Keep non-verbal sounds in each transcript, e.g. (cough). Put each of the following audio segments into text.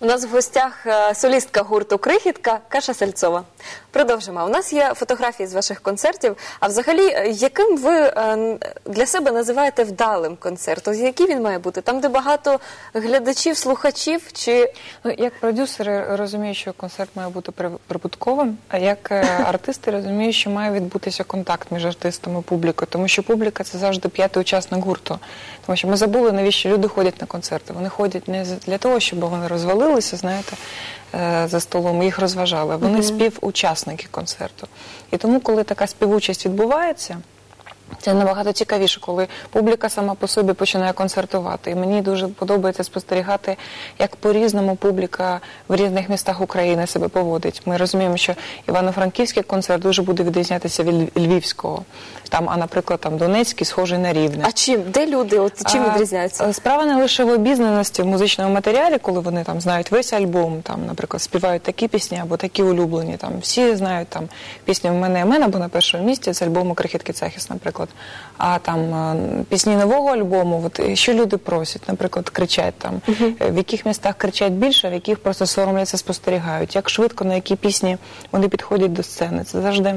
У нас в гостях е, солістка гурту Крихітка Каша Сальцова. Продовжимо. У нас є фотографії з ваших концертів. А взагалі, е, яким ви е, для себе називаєте вдалим концерт? Який він має бути? Там, де багато глядачів, слухачів, чи Ну, як продюсери розумію, що концерт має бути при- прибутковим, а як (laughs) артисти розумію, що має відбутися контакт між артистом і публікою, тому що публіка це завжди п'ятий учасник гурту. Тому що ми забули, навіщо люди ходять на концерти. Вони ходять не для того, щоб вони розвалилися, знаєте, е, за столом, їх розважали. Вони співучасники концерту. І тому, коли така співучасть відбувається. Це набагато цікавіше, коли публіка сама по собі починає концертувати. І мені дуже подобається спостерігати, як по-різному публіка в різних містах України себе поводить. Ми розуміємо, що Івано-Франківський концерт дуже буде відрізнятися від Львівського. Там, а наприклад, там Донецький схожий на Рівне. а чим? Де люди? От чим відрізняються? е, Справа не лише в обізнаності в музичному матеріалі, коли вони там знають весь альбом, там, наприклад, співають такі пісні або такі улюблені. Там всі знають там пісню в мене мене або на першому місці з альбому Крихітки Цехіс, наприклад. А там е, пісні нового альбому, от е, що люди просять, наприклад, кричать там, в яких містах кричать більше, в яких просто соромляться, спостерігають. Як швидко на які пісні вони підходять до сцени. Це завжди.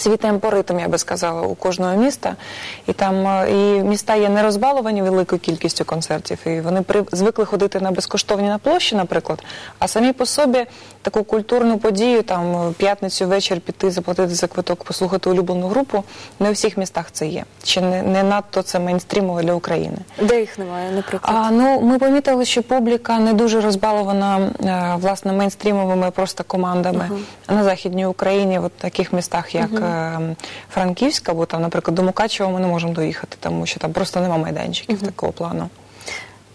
Свій темпоритм, я би сказала, у кожного міста. І там е, і міста є не розбаловані великою кількістю концертів, і вони при, звикли ходити на безкоштовні на площі, наприклад, а самі по собі таку культурну подію, там п'ятницю вечір піти, заплатити за квиток, послухати улюблену групу. Не у всіх містах це є. Ще не, не надто це мейнстрімово для України. Де їх немає, наприклад? А, ну, ми помітили, що публіка не дуже розбалована е, власне мейнстрімовими просто командами на Західній Україні, в таких містах, як е, Франківськ, бо там, наприклад, до Мукачева ми не можемо доїхати, тому що там просто нема майданчиків такого плану.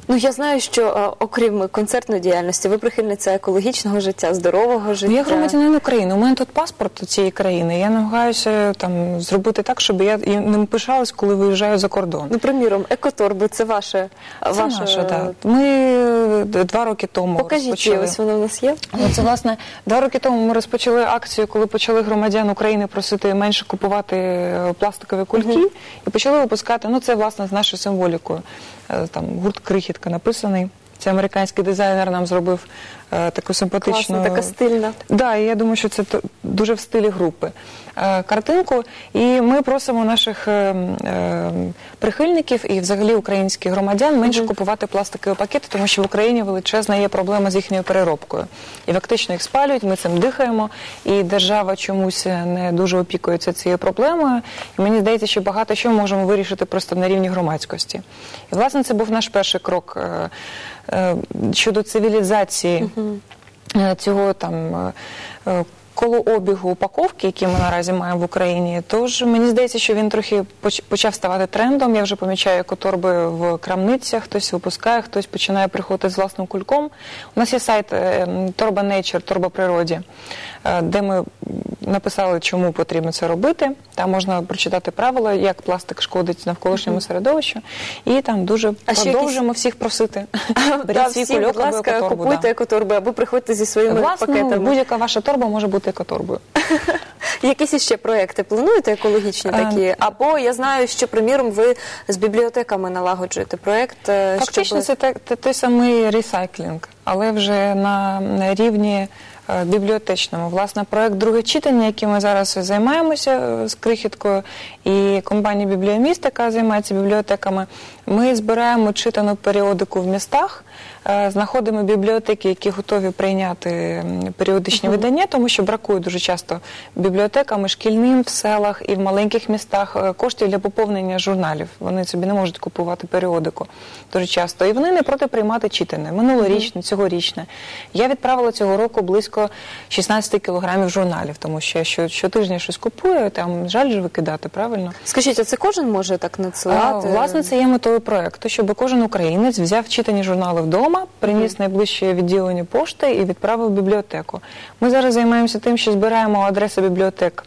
Ну я знаю, що е, окрім концертної діяльності, ви прихильниця екологічного життя, здорового життя. Ну, я громадянин України. У мене тут паспорт цієї країни. Я намагаюся там зробити так, щоб я і ним пишалась, коли виїжджаю за кордон. Ну, приміром, екоторби це ваше. Це ваше... наше, так. Ми е, два роки тому Покажіть, розпочали. ось воно в нас є. Ну, це власне два роки тому ми розпочали акцію, коли почали громадян України просити менше купувати е, пластикові кульки, і почали випускати. Ну це власне з нашою символікою. Е, Там гурт крихітка написаний. Це американський дизайнер нам зробив таку симпатичну Класна, така стильна. Да, і я думаю, що це дуже в стилі групи е, картинку. І ми просимо наших е, е, прихильників і взагалі українських громадян менше купувати пластикові пакети, тому що в Україні величезна є проблема з їхньою переробкою. І фактично їх спалюють, ми цим дихаємо, і держава чомусь не дуже опікується цією проблемою. І мені здається, що багато що ми можемо вирішити просто на рівні громадськості. І власне це був наш перший крок е, е, щодо цивілізації е, цього там. Коло обігу упаковки, які ми наразі маємо в Україні, тож мені здається, що він трохи почав ставати трендом. Я вже помічаю екоторби в крамницях, хтось випускає, хтось починає приходити з власним кульком. У нас є сайт е, Торба Nature, Торба Природі, е, де ми написали, чому потрібно це робити. Там можна прочитати правила, як пластик шкодить навколишньому середовищу, і там дуже А ще продовжуємо всіх просити. (laughs) Беріть свій всі, кульок будь або ласка, екоторбу. купуйте екоторби або приходьте зі своїми Власне, пакетами. будь-яка ваша торба може бути екоторбою. (laughs) Якісь іще проекти плануєте екологічні Е, такі? Або я знаю, що приміром ви з бібліотеками налагоджуєте проект. е, Фактично, щоб... це те- те- той самий ресайклінг, але вже на, на рівні бібліотечному. Власне, проект друге читання, яким ми зараз займаємося е, з крихіткою, і компанія Бібліоміст, яка займається бібліотеками, ми збираємо читану періодику в містах, е, знаходимо бібліотеки, які готові прийняти періодичні видання, тому що бракує дуже часто бібліотеками шкільним в селах і в маленьких містах е, коштів для поповнення журналів. Вони собі не можуть купувати періодику дуже часто. І вони не проти приймати читане, минулорічне, цьогорічне. Я відправила цього року близько 16 кілограмів журналів, тому що я що, щотижня щось купую, там жаль же викидати, правильно? Скажіть, а це кожен може так А, надсилати? Власне, це є метою проекту, щоб кожен українець взяв читані журнали вдома, приніс найближче відділення пошти і відправив в бібліотеку. Ми зараз займаємося тим, що збираємо адреси бібліотек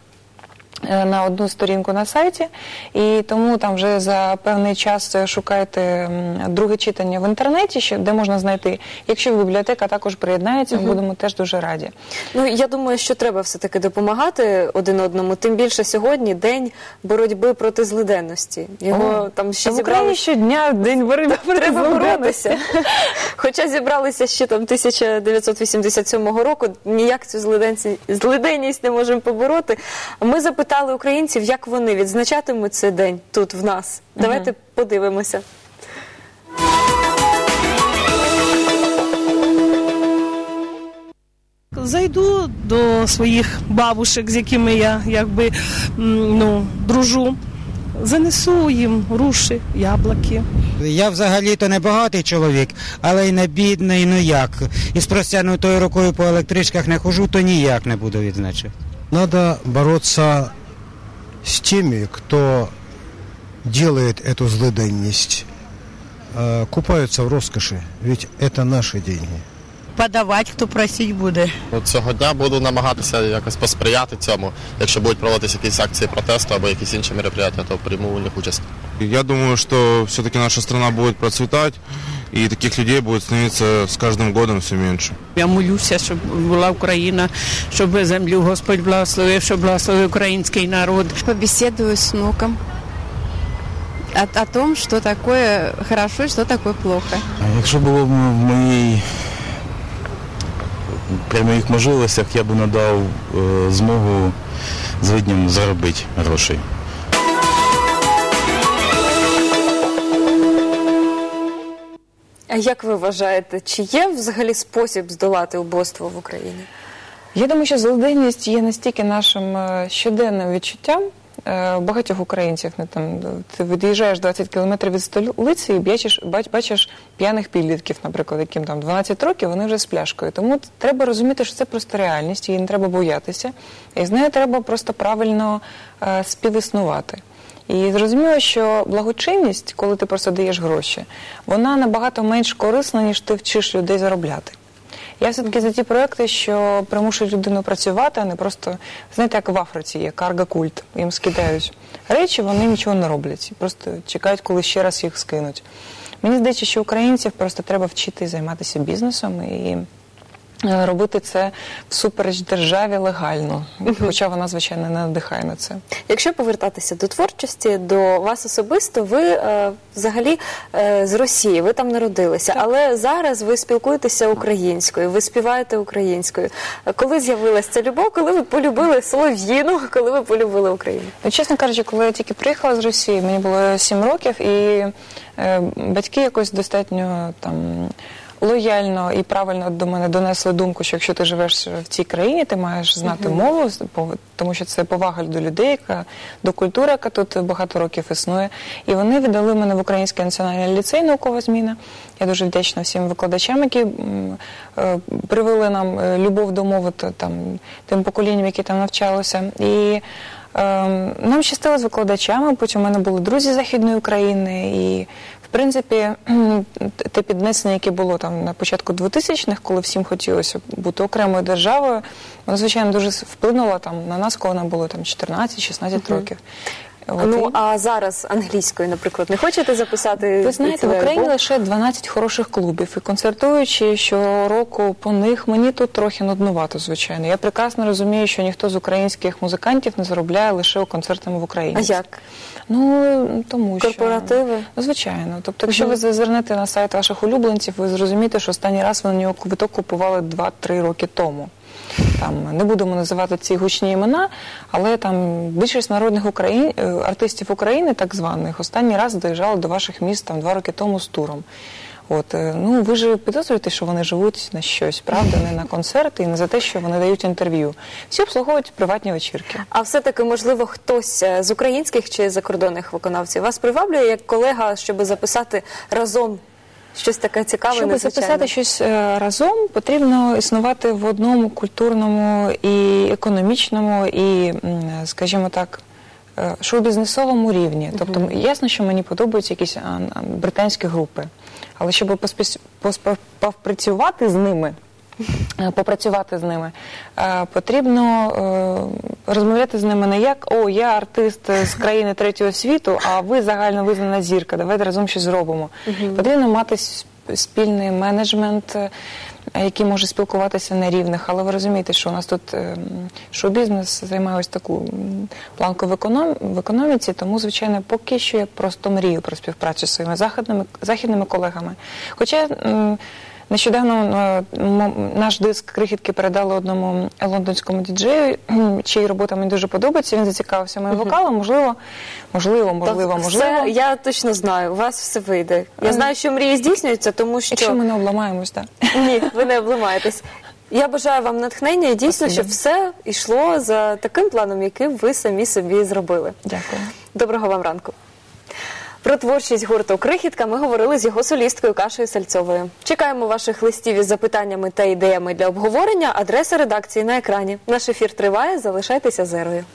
на одну сторінку на сайті, і тому там вже за певний час е, шукайте друге читання в інтернеті, де можна знайти. Якщо бібліотека також приєднається, ми будемо теж дуже раді. Ну я думаю, що треба все-таки допомагати один одному. Тим більше сьогодні день боротьби проти злиденності. Його О, там ще в Україні щодня день боротьби проти Треба злиденності. боротися. (laughs) Хоча зібралися ще там 1987 року, ніяк цю злиденність не можемо побороти. Ми запитали українців, як вони відзначатимуть цей день тут в нас. Давайте подивимося. Зайду до своїх бабушек, з якими я якби ну, дружу. Занесу їм руші, яблуки. Я взагалі-то не багатий чоловік, але й не бідний, ну як. І з простягнутою рукою по електричках не хожу, то ніяк не буду відзначати. Надо бороться с теми, кто делает эту злыденность, э, купаются в роскоши, ведь это наши деньги. подавати, хто просить буде. Ну, Цього дня буду намагатися якось посприяти цьому. Якщо будуть проводитися якісь акції протесту або якісь інші мероприятия, то прийму у них участь. Я думаю, что все-таки наша страна будет процветать, и таких людей будет становиться с каждым годом все меньше. Я молюся, щоб була Україна, щоб землю Господь благословив, щоб благословив український народ. побеседую с внуком о, о том, что такое хорошо и что такое плохо. Якщо було б в моїй при моїх можливостях, я б надав е, змогу злидням заробити грошей. А як ви вважаєте, чи є взагалі спосіб здолати убоство в Україні? Я думаю, що злиденність є настільки нашим е, щоденним відчуттям. е, Багатьох українців не там ти від'їжджаєш 20 кілометрів від столиці і бачиш, бачиш п'яних підлітків, наприклад, яким там 12 років, вони вже з пляшкою. Тому треба розуміти, що це просто реальність, її не треба боятися, і з нею треба просто правильно е, співіснувати. І зрозуміло, що благочинність, коли ти просто даєш гроші, вона набагато менш корисна, ніж ти вчиш людей заробляти. Я все-таки за ті проекти, що примушують людину працювати, а не просто, знаєте, як в Африці є карго-культ. Їм скидають речі, вони нічого не роблять. Просто чекають, коли ще раз їх скинуть. Мені здається, що українців просто треба вчити займатися бізнесом і робити це всупереч державі легально. Хоча вона, звичайно, не надихає на це. Якщо повертатися до творчості, до вас особисто, ви е, взагалі е, з Росії, ви там народилися, але зараз ви спілкуєтеся українською, ви співаєте українською. Е, Коли з'явилася ця любов, коли ви полюбили Солов'їну, коли ви полюбили Україну? Ну, чесно кажучи, коли я тільки приїхала з Росії, мені було 7 років, і е, батьки якось достатньо там. Лояльно і правильно до мене донесли думку, що якщо ти живеш в цій країні, ти маєш знати мову, тому що це повага до людей, яка до культури, яка тут багато років існує. І вони віддали мене в Український національний ліцей наукова зміна. Я дуже вдячна всім викладачам, які е, привели нам е, любов до мови та, там тим поколінням, які там навчалися. І Ем, Нам щастило з викладачами, потім у мене були друзі Західної України, і принципі (clears throat) те піднесення, яке було там на початку 2000-х, коли всім хотілося бути окремою державою, воно звичайно дуже вплинуло там на нас, коли нам було там 14-16 років. Ну а зараз англійською, наприклад, не хочете записати? ви знаєте, в Україні лише 12 хороших клубів, і концертуючи щороку по них, мені тут трохи нуднувато, звичайно. Я прекрасно розумію, що ніхто з українських музикантів не заробляє лише концертами в Україні. А як? Ну тому що Корпоративи? Ну, звичайно. Тобто, якщо ви зазирнете на сайт ваших улюбленців, ви зрозумієте, що останній раз ви на нього квиток купували 2-3 роки тому. Там не будемо називати ці гучні імена, але там більшість народних Україн... е, артистів України, так званих, останній раз доїжджали до ваших міст там два роки тому з туром. От е, ну ви ж підозрюєте, що вони живуть на щось, правда, не на концерти і не за те, що вони дають інтерв'ю. Всі обслуговують приватні вечірки. А все-таки, можливо, хтось е, з українських чи закордонних виконавців вас приваблює як колега, щоб записати разом щось таке цікаве, Щоб незвичайне? записати щось е, разом, потрібно існувати в одному культурному і економічному, і, скажімо так, е, шоу-бізнесовому рівні. Тобто, ясно, що мені подобаються якісь британські групи. Але щоб поспівпрацювати з ними, попрацювати з ними. Е, Потрібно е, розмовляти з ними не як о, я артист з країни третього світу, а ви загально визнана зірка. Давайте разом щось зробимо. Потрібно мати спільний менеджмент, е, який може спілкуватися на рівних. Але ви розумієте, що у нас тут е, шоу-бізнес займає ось таку планку в, економ, в економіці, тому, звичайно, поки що я просто мрію про співпрацю з своїми західними, західними колегами. Хоча Нещодавно е, наш диск крихітки передали одному лондонському діджею, чиї робота мені дуже подобається. Він зацікавився моїм вокалом. Можливо, можливо, можливо, можливо. Все, я точно знаю, у вас все вийде. Я знаю, що мрії здійснюються, тому що Якщо ми не обламаємось, так. ні, ви не обламаєтесь. Я бажаю вам натхнення і дійсно, Спасибо. щоб все йшло за таким планом, яким ви самі собі зробили. Дякую. Доброго вам ранку. Про творчість гурту Крихітка ми говорили з його солісткою Кашею Сальцовою. Чекаємо ваших листів із запитаннями та ідеями для обговорення. Адреса редакції на екрані. Наш ефір триває. Залишайтеся зерою.